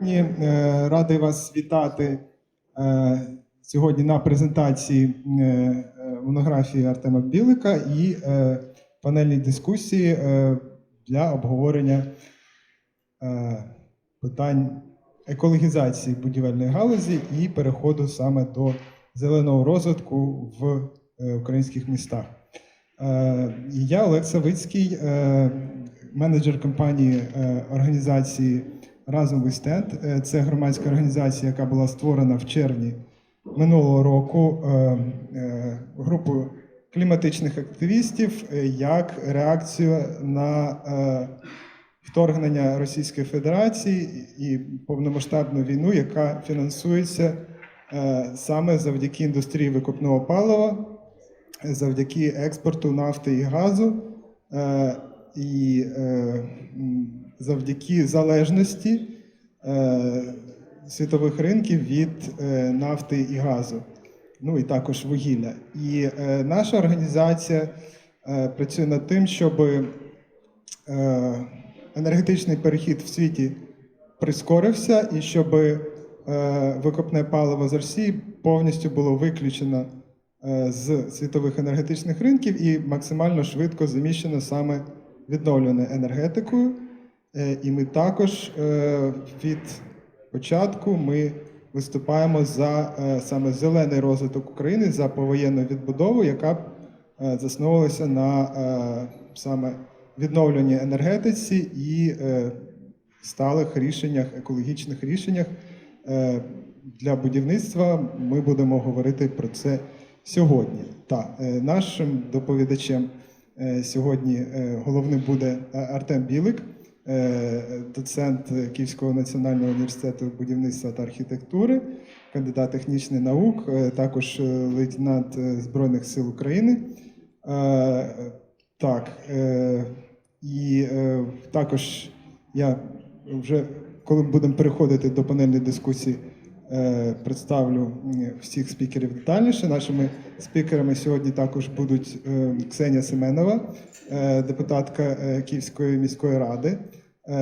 Сьогодні е, радий вас вітати е, сьогодні на презентації е, монографії Артема Білика і панельній дискусії для обговорення питань екологізації будівельної галузі і переходу саме до зеленого розвитку в українських містах. Я Олег Савицький, менеджер компанії організації Разом ви стенд. Е, Це громадська організація, яка була створена в червні минулого року е, е, групою кліматичних активістів як реакцію на вторгнення Російської Федерації і повномасштабну війну, яка фінансується саме завдяки індустрії викопного палива, завдяки експорту нафти і газу. І е, завдяки залежності е, світових ринків від е, нафти і газу, ну і також вугілля. І наша організація працює над тим, щоб енергетичний перехід в світі прискорився, і щоб викопне паливо з Росії повністю було виключено з світових енергетичних ринків і максимально швидко заміщено саме відновленою енергетикою. Е, І ми також е, від початку ми виступаємо за е, саме зелений розвиток України, за повоєнну відбудову, яка засновувалася на саме відновленій енергетиці і сталих рішеннях, екологічних рішеннях для будівництва. Ми будемо говорити про це сьогодні. Та нашим доповідачем сьогодні е, головним буде е, Артем Білик, е, доцент Київського національного університету будівництва та архітектури, кандидат технічних наук, е, також е, лейтенант е, Збройних сил України. Е, Так, е, і е, також я вже коли будемо переходити до панельної дискусії, е, представлю всіх спікерів детальніше. Нашими спікерами сьогодні також будуть е, Ксенія Семенова, е, депутатка е, Київської міської ради, е,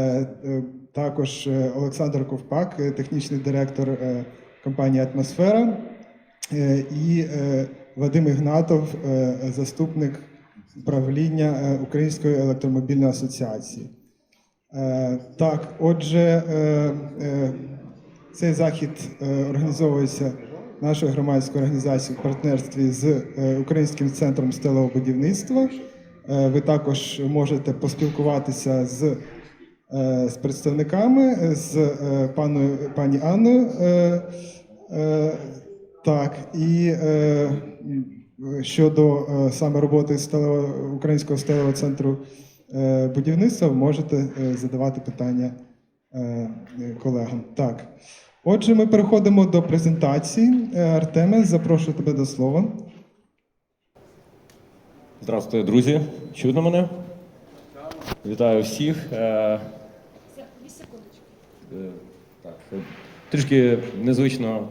е, також е, Олександр Ковпак, е, технічний директор е, компанії Атмосфера, е, і е, Вадим Ігнатов, е, заступник правління е, Української електромобільної асоціації. Е, Так, отже, е, е, цей захід е, організовується нашою громадською організацією в партнерстві з е, Українським центром сталевого будівництва. Е, Ви також можете поспілкуватися з, з представниками, з паною, пані Анною. Так, і щодо саме роботи сталевого- Українського сталевого центру будівництва, можете задавати питання колегам. Так. Отже, ми переходимо до презентації. Е, Артеме, запрошую тебе до слова. Здравствуйте, друзі. Чудно мене? Вітаю всіх. Е, е, Так, трішки незвично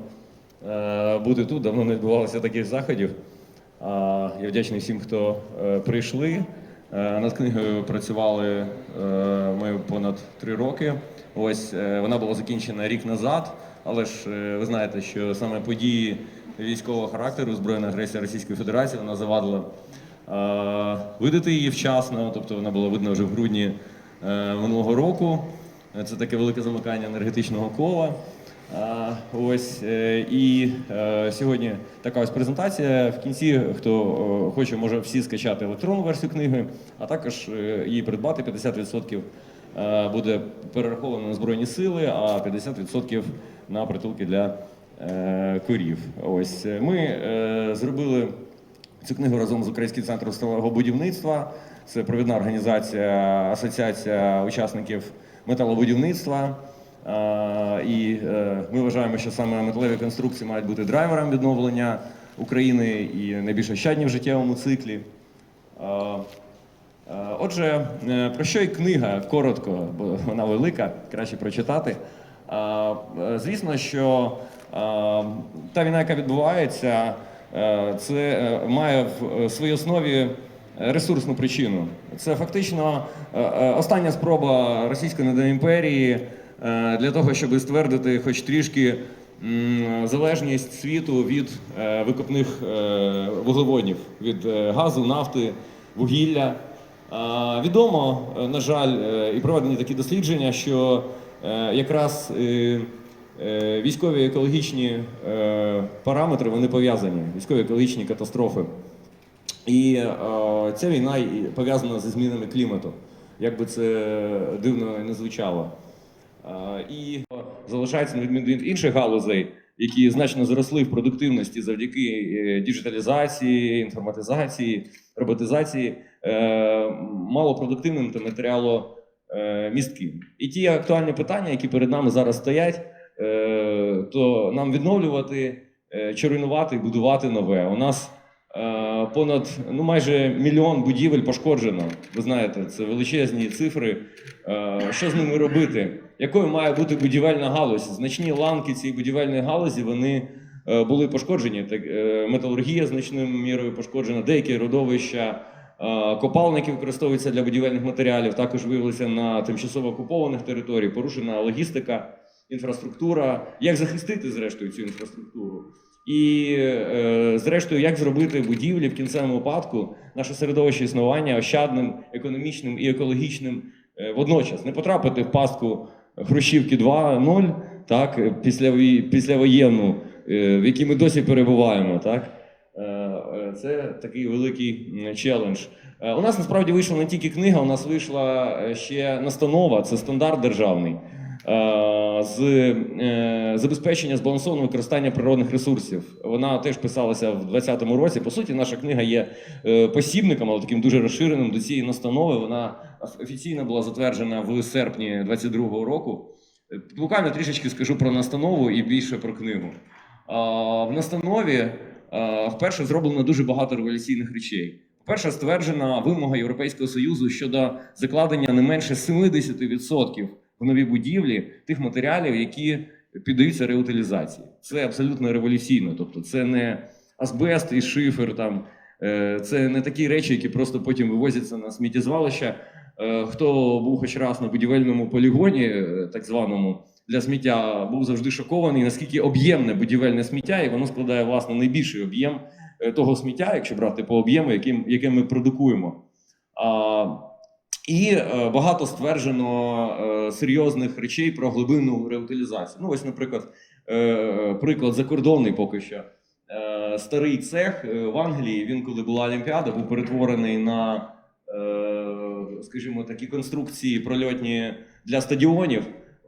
бути тут, давно не відбувалося таких заходів. Я вдячний всім, хто прийшли. Над книгою працювали ми понад три роки. Ось е, вона була закінчена рік назад, але ж е, ви знаєте, що саме події військового характеру, збройна агресія Російської Федерації, вона завадила е, видати її вчасно, тобто вона була видна вже в грудні минулого року. Це таке велике замикання енергетичного кола. Ось і сьогодні така ось презентація. В кінці, хто хоче, може всі скачати електронну версію книги, а також її придбати. 50% е, буде перераховано на збройні сили, а 50% на притулки для е, корів. Ось е, ми е, зробили Цю книгу разом з Українським центром сталевого будівництва. Це провідна організація, асоціація учасників металобудівництва. І е, ми вважаємо, що саме металеві конструкції мають бути драйвером відновлення України і найбільш ощадні в життєвому циклі. Е, Отже, е, про що й книга коротко, бо вона велика, краще прочитати. Е, Звісно, що та війна, яка відбувається, це має в своїй основі ресурсну причину. Це фактично остання спроба Російської імперії для того, щоб ствердити хоч трішки залежність світу від викопних вуглеводнів, від газу, нафти, вугілля. Відомо, е, на жаль, е, і проведені такі дослідження, що е, якраз військові екологічні параметри вони пов'язані, військові екологічні катастрофи. І ця війна пов'язана зі змінами клімату, як би це дивно не звучало. І залишається на відміну від інших галузей, які значно зросли в продуктивності завдяки діджиталізації, інформатизації, роботизації, малопродуктивним та матеріаломістким. І ті актуальні питання, які перед нами зараз стоять, е, то нам відновлювати е, чи руйнувати будувати нове. У нас е, понад ну майже мільйон будівель пошкоджено. Ви знаєте, це величезні цифри. Е, Що з ними робити? Якою має бути будівельна галузь? Значні ланки цієї будівельної галузі вони е, були пошкоджені. Так, е, металургія значною мірою пошкоджена, деякі родовища. Е, Копални, які використовуються для будівельних матеріалів, також виявилися на тимчасово окупованих територіях, порушена логістика, інфраструктура. Як захистити, зрештою, цю інфраструктуру? І, е, зрештою, як зробити будівлі в кінцевому випадку наше середовище існування ощадним, економічним і екологічним е, водночас, не потрапити в пастку Хрущівки 2.0, так, після, післявоєнну, е, в якій ми досі перебуваємо. Так? Е, е, Це такий великий челендж. Е, У нас насправді вийшла не тільки книга, у нас вийшла ще настанова, це стандарт державний з забезпечення збалансованого використання природних ресурсів. Вона теж писалася в 2020 році. По суті, наша книга є посібником, але таким дуже розширеним до цієї настанови. Вона офіційно була затверджена в серпні 2022 року. Буквально трішечки скажу про настанову і більше про книгу. В настанові вперше зроблено дуже багато революційних речей. Перша стверджена вимога Європейського Союзу щодо закладення не менше 70% в нові будівлі тих матеріалів, які піддаються реутилізації. Це абсолютно революційно. Тобто, це не асбест і шифер, там е, це не такі речі, які просто потім вивозяться на сміттєзвалища. Е, Хто був хоч раз на будівельному полігоні, е, так званому, для сміття, був завжди шокований, наскільки об'ємне будівельне сміття, і воно складає власне найбільший об'єм е, того сміття, якщо брати по об'єму, яким, яке ми продукуємо. А, і е, багато стверджено е, серйозних речей про глибинну реутилізацію. Ну, ось, наприклад, приклад закордонний поки що. Старий цех в Англії, він, коли була Олімпіада, був перетворений на, скажімо, такі конструкції прольотні для стадіонів.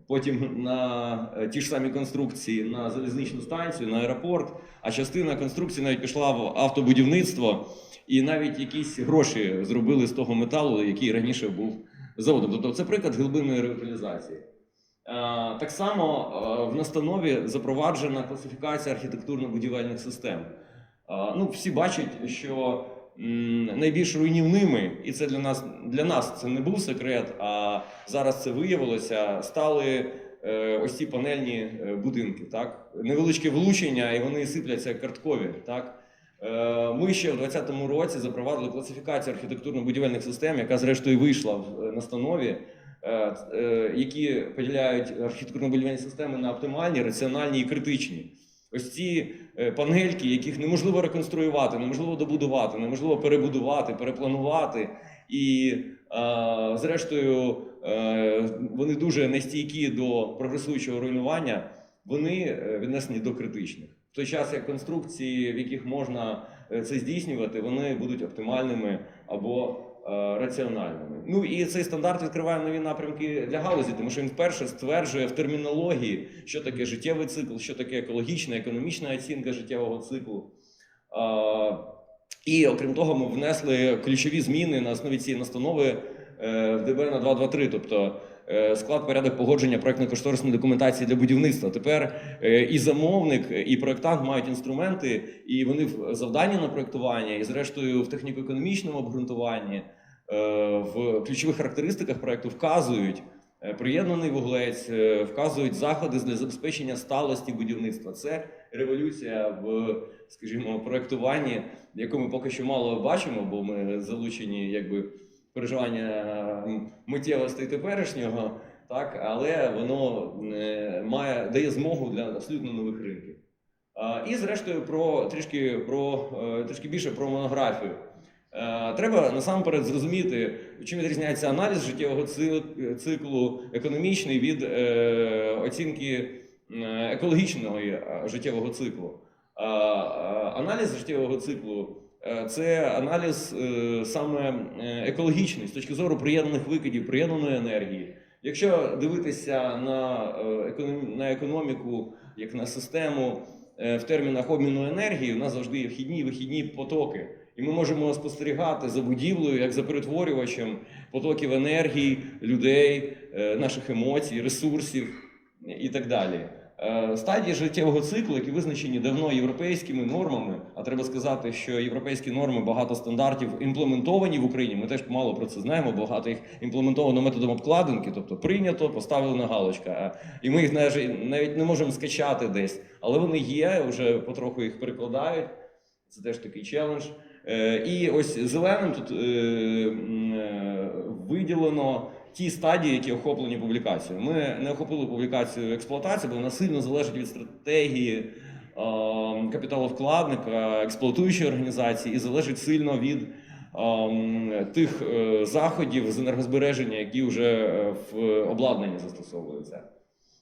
Потім на е, ті ж самі конструкції на залізничну станцію, на аеропорт. А частина конструкції навіть пішла в автобудівництво, і навіть якісь гроші зробили з того металу, який раніше був заводом. Тобто це приклад глибинної реутилізації. Е, Так само е, в настанові запроваджена класифікація архітектурно-будівельних систем. Ну, всі бачать, що найбільш руйнівними, і це для нас для нас це не був секрет, а зараз це виявилося, стали е, ось ці панельні е, будинки. Так? Невеличке влучення, і вони сипляться карткові. Так? Е, Ми ще в 2020 році запровадили класифікацію архітектурно-будівельних систем, яка зрештою вийшла в настанові, які поділяють архітектурно-будівельні системи на оптимальні, раціональні і критичні. Ось ці е, панельки, яких неможливо реконструювати, неможливо добудувати, неможливо перебудувати, перепланувати. І, е, зрештою, е, вони дуже нестійкі до прогресуючого руйнування, вони віднесені до критичних. В той час як конструкції, в яких можна це здійснювати, вони будуть оптимальними або раціональними. Ну і цей стандарт відкриває нові напрямки для галузі, тому що він вперше стверджує в термінології, що таке життєвий цикл, що таке екологічна, економічна оцінка життєвого циклу. Е, І окрім того, ми внесли ключові зміни на основі цієї настанови в ДБ на 223, тобто е, склад порядок погодження проектно-кошторисної документації для будівництва. Тепер е, і замовник, і проектант мають інструменти, і вони в завданні на проектування, і зрештою в техніко-економічному обґрунтуванні, е, в ключових характеристиках проекту вказують. е, Приєднаний вуглець е, вказують заходи для забезпечення сталості будівництва. Це революція в, скажімо, проектуванні, яку ми поки що мало бачимо, бо ми залучені якби переживання м, миттєвостей теперішнього. так, але воно е, має, дає змогу для абсолютно нових ринків. І зрештою про трішки про е, трішки більше про монографію. Е, Треба насамперед зрозуміти, чим відрізняється аналіз життєвого циклу економічний від оцінки екологічного життєвого циклу. Аналіз життєвого циклу це аналіз е, саме е, екологічний з точки зору приєднаних викидів, приєднаної енергії. Якщо дивитися на, е, економіку як на систему е, в термінах обміну енергії, у нас завжди є вхідні і вихідні потоки. І ми можемо спостерігати за будівлею, як за перетворювачем потоків енергії, людей, е, наших емоцій, ресурсів і так далі. Е, Стадії життєвого циклу, які визначені давно європейськими нормами, а треба сказати, що європейські норми багато стандартів імплементовані в Україні. Ми теж мало про це знаємо. Багато їх імплементовано методом обкладинки, тобто прийнято, поставили на галочка. І ми їх навіть не можемо скачати десь, але вони є, вже потроху їх перекладають. Це теж такий челендж. Е, І ось зеленим тут е, е, виділено ті стадії, які охоплені публікацією. Ми не охопили публікацію експлуатації, бо вона сильно залежить від стратегії е, капіталовкладника, експлуатуючої організації, і залежить сильно від ем, тих е, заходів з енергозбереження, які вже е, в обладнанні застосовуються.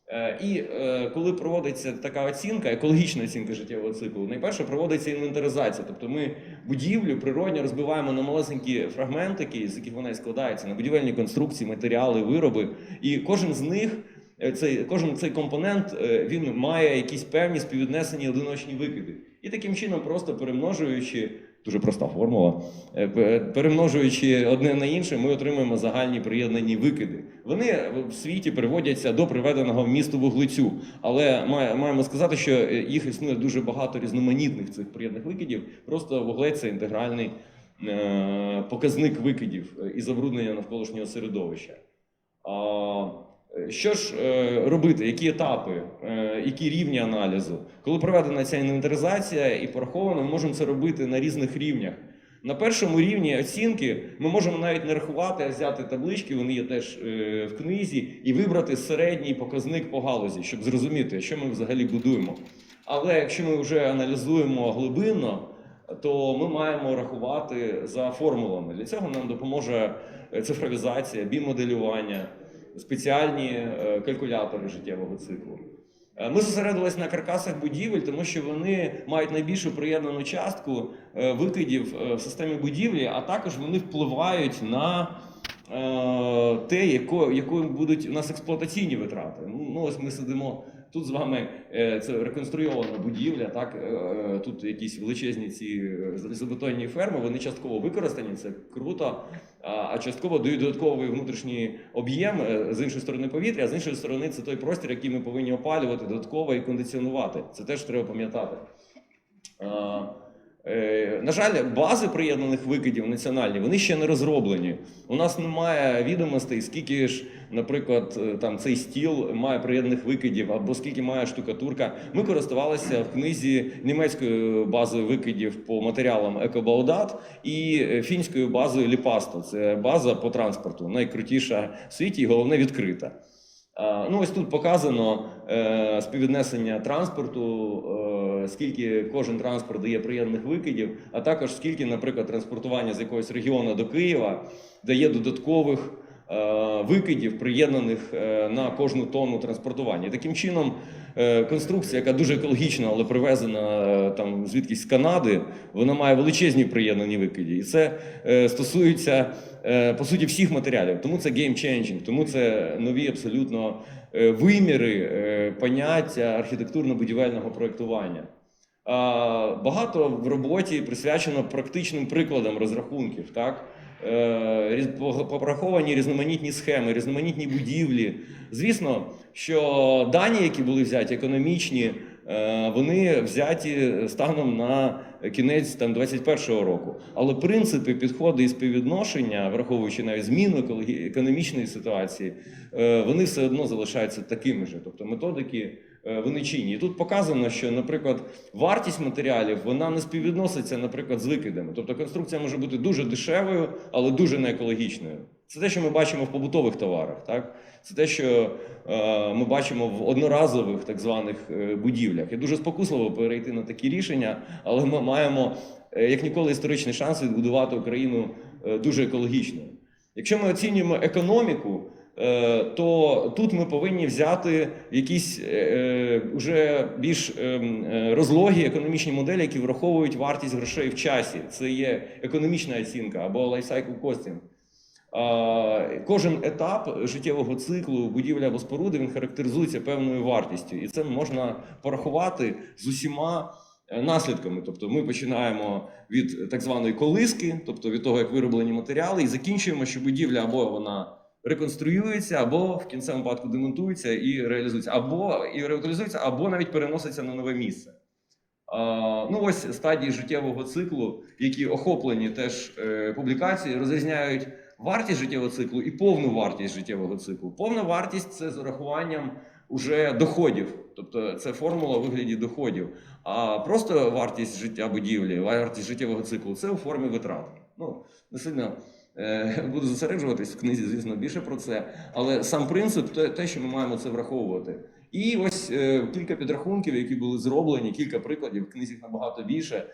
Е, І е, коли проводиться така оцінка, екологічна оцінка життєвого циклу, найперше проводиться інвентаризація. Тобто ми будівлю природньо розбиваємо на малесенькі фрагментики, з яких вона і складається, на будівельні конструкції, матеріали, вироби. І кожен з них, е, цей, кожен цей компонент, він має якісь певні співвіднесені одиночні викиди. І таким чином, просто перемножуючи, дуже проста формула, е, перемножуючи одне на інше, ми отримуємо загальні приєднані викиди. Вони в світі приводяться до приведеного вмісту вуглецю, але маємо сказати, що е, їх існує дуже багато різноманітних цих приєднаних викидів. Просто вуглець це інтегральний е, показник викидів і забруднення навколишнього середовища. Що ж е, робити? Які етапи, е, які рівні аналізу? Коли проведена ця інвентаризація і пораховано, ми можемо це робити на різних рівнях. На першому рівні оцінки ми можемо навіть не рахувати, а взяти таблички, вони є теж е, в книзі, і вибрати середній показник по галузі, щоб зрозуміти, що ми взагалі будуємо. Але якщо ми вже аналізуємо глибинно, то ми маємо рахувати за формулами. Для цього нам допоможе цифровізація, бімоделювання, спеціальні е, калькулятори життєвого циклу. Е, Ми зосередились на каркасах будівель, тому що вони мають найбільшу приєднану частку е, викидів в системі будівлі, а також вони впливають на те, яко, якою будуть у нас експлуатаційні витрати. Ну, ну, ось ми сидимо тут з вами. е, Це реконструйована будівля. Так е, е, тут якісь величезні ці е, залізобетонні ферми. Вони частково використані. Це круто. А частково дають додатковий внутрішній об'єм е, з іншої сторони повітря, а з іншої сторони це той простір, який ми повинні опалювати додатково і кондиціонувати. Це теж треба пам'ятати. Е, На жаль, бази приєднаних викидів національні вони ще не розроблені. У нас немає відомостей, скільки ж, наприклад, е, там цей стіл має приєднаних викидів, або скільки має штукатурка. Ми користувалися в книзі німецькою базою викидів по матеріалам Екобаудат і е, фінською базою Ліпасто. Це база по транспорту, найкрутіша в світі і головне відкрита. Ну, ось тут показано е, співвіднесення транспорту, е, скільки кожен транспорт дає приєднаних викидів, а також скільки, наприклад, транспортування з якогось регіону до Києва дає додаткових викидів, приєднаних е, на кожну тонну транспортування. Таким чином, е, конструкція, яка дуже екологічна, але привезена е, там звідкись з Канади, вона має величезні приєднані викиди. І це е, стосується е, по суті всіх матеріалів. Тому це changing, тому це нові абсолютно е, виміри е, поняття архітектурно-будівельного проєктування. Багато в роботі присвячено практичним прикладам розрахунків. Так? Е, різ- по- Пораховані різноманітні схеми, різноманітні будівлі. Звісно, що дані, які були взяті, економічні, е, вони взяті станом на кінець там 21-го року. Але принципи, підходи і співвідношення, враховуючи навіть зміну економічної ситуації, е, вони все одно залишаються такими ж. Тобто методики вони чинні. І тут показано, що, наприклад, вартість матеріалів вона не співвідноситься, наприклад, з викидами. Тобто конструкція може бути дуже дешевою, але дуже неекологічною. Це те, що ми бачимо в побутових товарах. Так? Це те, що е, ми бачимо в одноразових так званих е, будівлях. І дуже спокусливо перейти на такі рішення, але ми маємо е, як ніколи історичний шанс відбудувати Україну е, дуже екологічною. Якщо ми оцінюємо економіку, е, то тут ми повинні взяти якісь е, е, більш е, е, розлогі економічні моделі, які враховують вартість грошей в часі. Це є економічна оцінка або lifecycle costing. Кожен етап життєвого циклу будівлі або споруди він характеризується певною вартістю, і це можна порахувати з усіма е, наслідками. Тобто, ми починаємо від так званої колиски, тобто від того, як вироблені матеріали, і закінчуємо, що будівля або вона реконструюється, або в кінцевому випадку демонтується і реалізується, або і реутилізується, або навіть переноситься на нове місце. Ну ось стадії життєвого циклу, які охоплені теж е, публікації, розрізняють вартість життєвого циклу і повну вартість життєвого циклу. Повна вартість це з урахуванням уже доходів, тобто це формула у вигляді доходів. А просто вартість життя будівлі, вартість життєвого циклу це у формі витрат. Ну не сильно буду зосереджуватись в книзі, звісно, більше про це. Але сам принцип те, що ми маємо це враховувати. І ось е, кілька підрахунків, які були зроблені, кілька прикладів, в книзі набагато більше.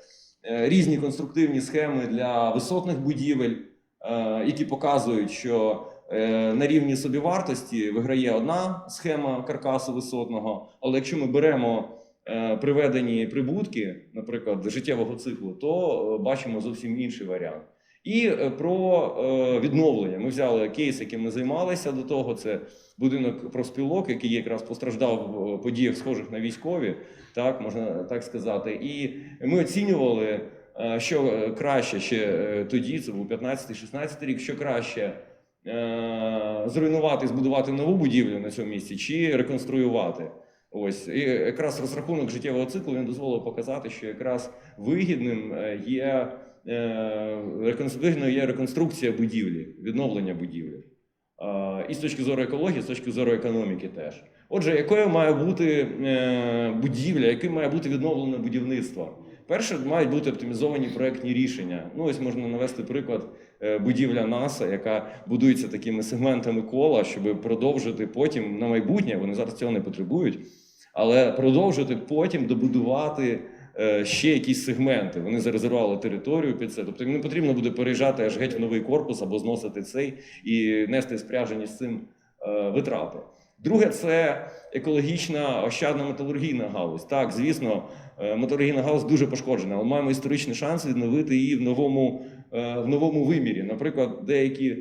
Е, різні конструктивні схеми для висотних будівель, е, які показують, що е, на рівні собівартості виграє одна схема каркасу висотного. Але якщо ми беремо е, приведені прибутки, наприклад, життєвого циклу, то е, бачимо зовсім інший варіант. І е, про е, відновлення. Ми взяли кейс, яким ми займалися до того. Це будинок профспілок, який якраз постраждав в подіях, схожих на військові, так можна так сказати. І ми оцінювали, е, що е, краще ще е, тоді, це був 15-16 рік, що краще е, зруйнувати, збудувати нову будівлю на цьому місці, чи реконструювати. Ось і якраз розрахунок життєвого циклу він дозволив показати, що якраз вигідним е, є е, є реконструкція будівлі, відновлення будівлі. І з точки зору екології, з точки зору економіки теж. Отже, якою має бути е, будівля, яким має бути відновлене будівництво? Перше, мають бути оптимізовані проектні рішення. Ну, ось можна навести приклад е, будівля НАСА, яка будується такими сегментами кола, щоб продовжити потім на майбутнє. Вони зараз цього не потребують, але продовжити потім добудувати ще якісь сегменти. Вони зарезервували територію під це. Тобто їм не потрібно буде переїжджати аж геть в новий корпус або зносити цей і нести спряжені з цим е, витрати. Друге, це екологічна ощадна металургійна галузь. Так, звісно, е, металургійна галузь дуже пошкоджена, але маємо історичний шанс відновити її в новому, е, в новому вимірі. Наприклад, деякі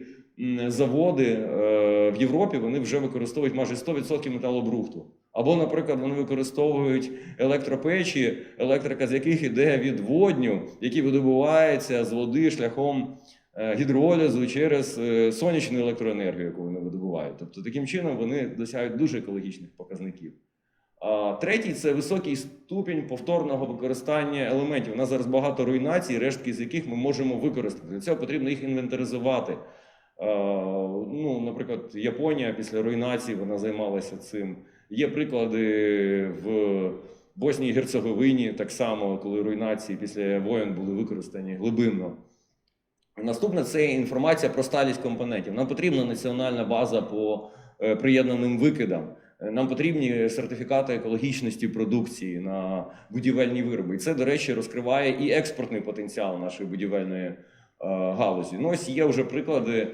заводи е, в Європі вони вже використовують майже 100% металобрухту. Або, наприклад, вони використовують електропечі, електрика з яких іде від водню, які видобувається з води шляхом е, гідролізу через е, сонячну електроенергію, яку вони видобувають. Тобто таким чином вони досягають дуже екологічних показників. А третій це високий ступінь повторного використання елементів. У нас зараз багато руйнацій, рештки з яких ми можемо використати. Для цього потрібно їх інвентаризувати. Ну, наприклад, Японія після руйнації вона займалася цим. Є приклади в Боснії і Герцеговині, так само, коли руйнації після воєн були використані глибинно. Наступне це інформація про сталість компонентів. Нам потрібна національна база по е, приєднаним викидам. Е, Нам потрібні сертифікати екологічності продукції на будівельні вироби. І це, до речі, розкриває і експортний потенціал нашої будівельної е, галузі. Ну, ось є вже приклади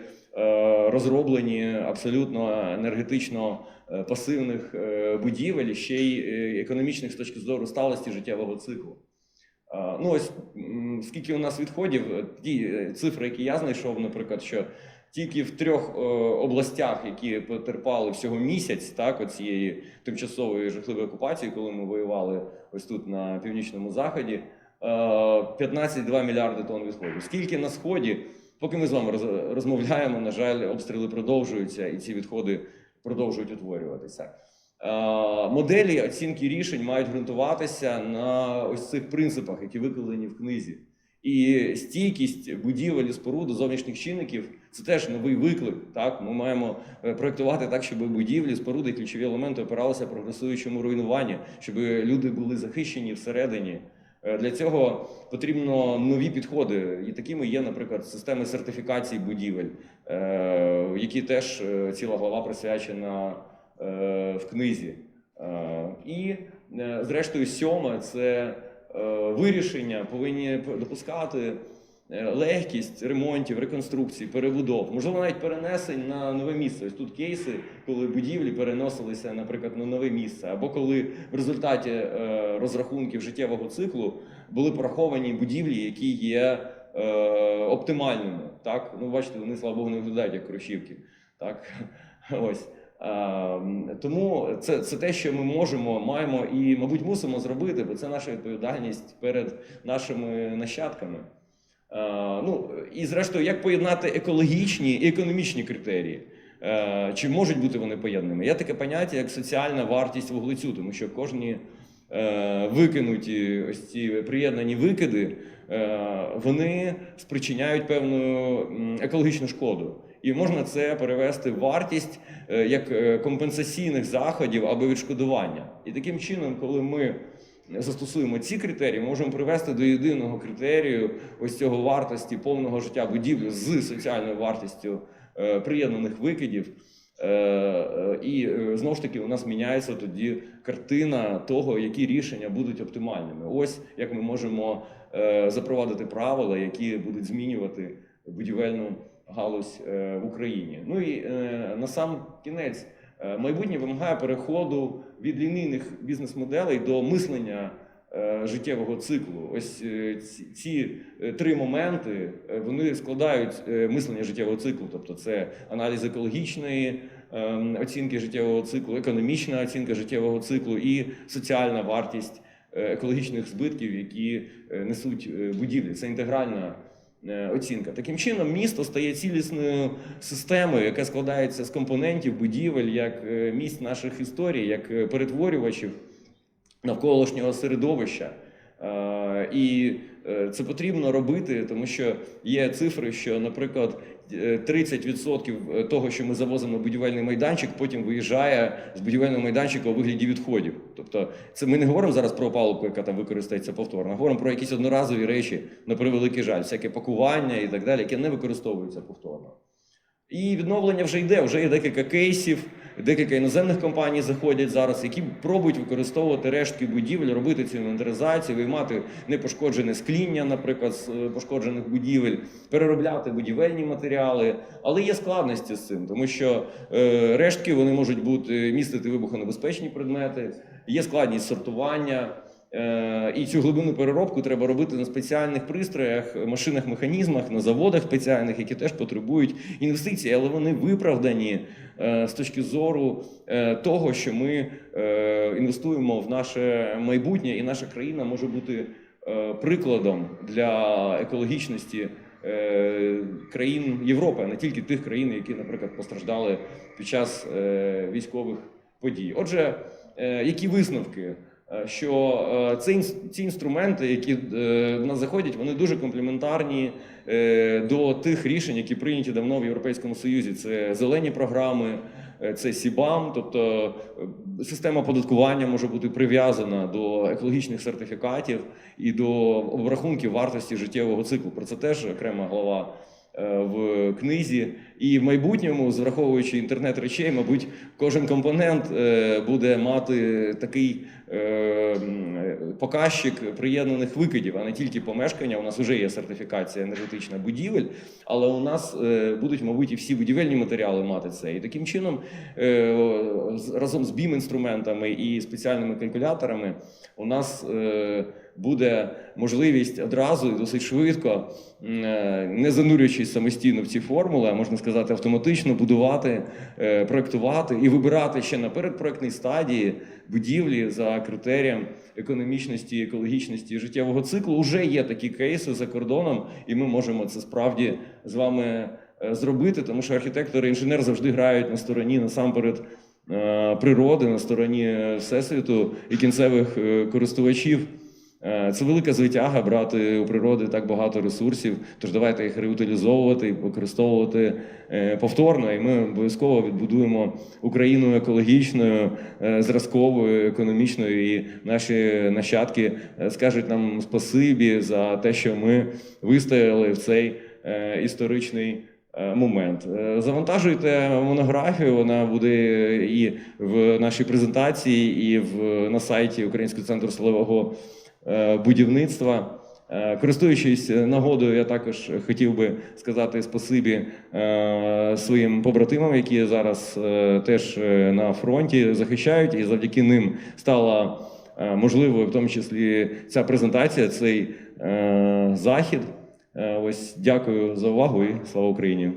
розроблені абсолютно енергетично е, пасивних е, будівель, ще й е, економічних з точки зору сталості життєвого циклу. Ну, ось скільки у нас відходів, е, ті е, цифри, які я знайшов, наприклад, що тільки в трьох е, областях, які потерпали всього місяць, так, оцієї тимчасової жахливої окупації, коли ми воювали ось тут на північному заході, е, 15,2 мільярди тонн відходів. Скільки на сході, поки ми з вами роз- розмовляємо, на жаль, обстріли продовжуються і ці відходи продовжують утворюватися. Моделі оцінки рішень мають ґрунтуватися на ось цих принципах, які викладені в книзі. І стійкість будівель і споруд зовнішніх чинників це теж новий виклик. Так, ми маємо е, проектувати так, щоб будівлі, споруди, ключові елементи опиралися прогресуючому руйнуванню, щоб люди були захищені всередині. Е, Для цього потрібно нові підходи, і такими є, наприклад, системи сертифікації будівель, е, які теж е, ціла глава присвячена в книзі. І, зрештою, сьоме це вирішення повинні допускати легкість ремонтів, реконструкцій, перебудов, можливо, навіть перенесень на нове місце. Ось тут кейси, коли будівлі переносилися, наприклад, на нове місце, або коли в результаті е, розрахунків життєвого циклу були пораховані будівлі, які є е, оптимальними. Так, ну бачите, вони слава Богу не виглядають як крощівки. Так, ось. Е, тому це, це те, що ми можемо, маємо і, мабуть, мусимо зробити, бо це наша відповідальність перед нашими нащадками. Е, ну, і зрештою, як поєднати екологічні і економічні критерії? Е, чи можуть бути вони поєднаними? Є таке поняття, як соціальна вартість вуглецю, тому що кожні е, викинуті ось ці приєднані викиди, вони спричиняють певну екологічну шкоду. І можна це перевести в вартість як компенсаційних заходів або відшкодування. І таким чином, коли ми застосуємо ці критерії, можемо привести до єдиного критерію ось цього вартості повного життя будівлі з соціальною вартістю е, приєднаних викидів. Е, е, І знову ж таки у нас міняється тоді картина того, які рішення будуть оптимальними. Ось як ми можемо запровадити правила, які будуть змінювати будівельну галузь в Україні. Ну і на сам кінець майбутнє вимагає переходу від лінійних бізнес-моделей до мислення е, життєвого циклу. Ось е, ці, е, три моменти вони складають мислення життєвого циклу, тобто це аналіз екологічної ем, оцінки життєвого циклу, економічна оцінка життєвого циклу і соціальна вартість екологічних збитків, які несуть будівлі. Це інтегральна оцінка. Таким чином, місто стає цілісною системою, яка складається з компонентів будівель, як е, місць наших історій, як е, перетворювачів навколишнього середовища. Е, І е, це потрібно робити, тому що є цифри, що, наприклад, е, 30% того, що ми завозимо на будівельний майданчик, потім виїжджає з будівельного майданчика у вигляді відходів. Тобто, це ми не говоримо зараз про опалубку, яка там використається повторно, говоримо про якісь одноразові речі, на превеликий жаль, всяке пакування і так далі, яке не використовується повторно. І відновлення вже йде, вже є декілька кейсів, декілька іноземних компаній заходять зараз, які пробують використовувати рештки будівель, робити цю інвентаризацію, виймати непошкоджене скління, наприклад, з е, пошкоджених будівель, переробляти будівельні матеріали. Але є складності з цим, тому що е, рештки вони можуть бути містити вибухонебезпечні предмети, є складність сортування. Е, І цю глибинну переробку треба робити на спеціальних пристроях, машинах, механізмах, на заводах спеціальних, які теж потребують інвестицій, але вони виправдані з точки зору е, того, що ми е, інвестуємо в наше майбутнє, і наша країна може бути е, прикладом для екологічності е, країн Європи, не тільки тих країн, які, наприклад, постраждали під час е, військових подій. Отже, е, які висновки? Е, Що е, ці інструменти, які е, в нас заходять, вони дуже комплементарні е, до тих рішень, які прийняті давно в Європейському Союзі. Це зелені програми, е, це СІБАМ, тобто е, система оподаткування може бути прив'язана до екологічних сертифікатів і до обрахунків вартості життєвого циклу. Про це теж окрема глава е, в книзі. І в майбутньому, враховуючи інтернет речей, мабуть, кожен компонент е, буде мати такий е, показчик приєднаних викидів, а не тільки помешкання. У нас вже є сертифікація енергетична будівель, але у нас е, будуть, мабуть, і всі будівельні матеріали мати це. І таким чином, е, разом з BIM-інструментами і спеціальними калькуляторами, у нас е, буде можливість одразу і досить швидко, е, не занурюючись самостійно в ці формули, а можна сказати, автоматично будувати, е, проектувати і вибирати ще на передпроектній стадії будівлі за критерієм економічності, екологічності життєвого циклу. Уже є такі кейси за кордоном, і ми можемо це справді з вами е, зробити, тому що архітектори і інженер завжди грають на стороні насамперед. Природи на стороні всесвіту і кінцевих користувачів Це велика звитяга брати у природи так багато ресурсів. Тож давайте їх реутилізовувати і використовувати е, повторно. І ми обов'язково відбудуємо Україну екологічною, е, зразковою, економічною. І наші нащадки е, скажуть нам спасибі за те, що ми вистояли в цей е, історичний. е, Момент Е, завантажуйте монографію. Вона буде і в нашій презентації, і в на сайті Українського центру силового е, будівництва. Е, Користуючись нагодою, я також хотів би сказати спасибі е, своїм побратимам, які зараз е, теж е, на фронті захищають, і завдяки ним стала е, можливою, в тому числі ця презентація, цей е, захід. Е, Ось дякую за увагу і слава Україні.